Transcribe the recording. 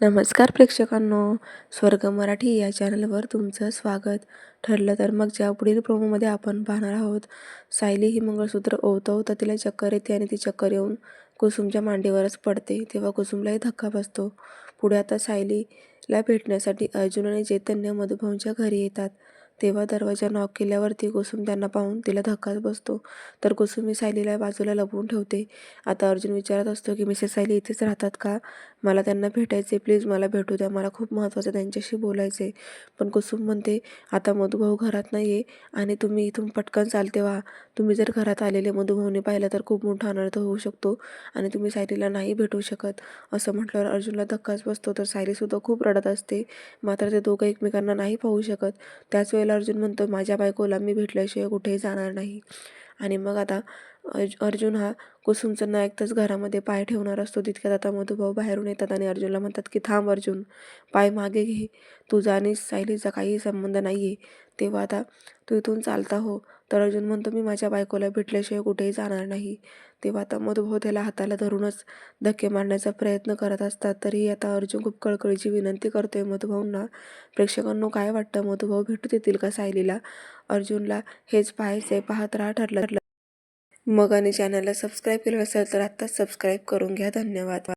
नमस्कार प्रेक्षकांनो स्वर्ग मराठी या चॅनलवर तुमचं स्वागत. ठरलं तर मग ज्या पुढील प्रोमोमध्ये आपण पाहणार आहोत सायली ही मंगळसूत्र ओवता ओवता तिला चक्कर येते आणि ती चक्कर येऊन कुसुमच्या मांडीवरच पडते. तेव्हा कुसुमलाही धक्का बसतो. पुढे आता सायलीला भेटण्यासाठी अर्जुन आणि चैतन्य मधुभाऊंच्या घरी येतात. तेव्हा दरवाजा नॉक केल्यावरती कुसुम त्यांना पाहून तिला धक्काच बसतो. तर कुसुम ही सायलीला बाजूला लपवून ठेवते. आता अर्जुन विचारत असतो की मिसेस सायली इथेच राहतात का? मला त्यांना भेटायचे प्लीज मला भेटू द्या. मला खूप महत्त्वाचं त्यांच्याशी बोलायचे पण कुसुम म्हणते आता मधुभाऊ घरात नाही आहे आणि तुम्ही इथून पटकन चालते व्हा. तुम्ही जर घरात आलेले मधुभाऊने पाहिलं तर खूप मोठा अनर्थ होऊ शकतो आणि तुम्ही सायलीला नाही भेटू शकत. असं म्हटल्यावर अर्जुनला धक्काच बसतो. तर सायलीसुद्धा खूप रडत असते. मात्र ते दोघं एकमेकांना नाही पाहू शकत. त्याच वेळेला अर्जुन म्हणतो माझ्या बायकोला मी भेटल्याशिवाय कुठेही जाणार नाही. आणि मग आता अर्ज अर्जुन हा कुसुमचं न ऐकताच घरामध्ये पाय ठेवणार असतो. तितक्यात आता मधुभाऊ बाहेरून येतात आणि अर्जुनला म्हणतात की थांब अर्जुन पाय मागे घे. तुझा आणि सायलीचा काही संबंध नाही आहे तेव्हा आता तू इथून चालता हो. तर अर्जुन म्हणतो मी माझ्या बायकोला भेटल्याशिवाय कुठेही जाणार नाही. तेव्हा आता मधुभाऊ त्याला हाताला धरूनच धक्के मारण्याचा प्रयत्न करत असतात. तरी आता अर्जुन खूप कळकळीची विनंती करतोय मधुभाऊंना. प्रेक्षकांनो काय वाटतं? मधुभाऊ भेटू देतील का सायलीला? अर्जुनला हेच पाहायचंय. पाहत राहा ठरलं मग आणि चॅनलला सबस्क्राईब केलं असेल तर आत्ताच सबस्क्राईब करून घ्या. धन्यवाद.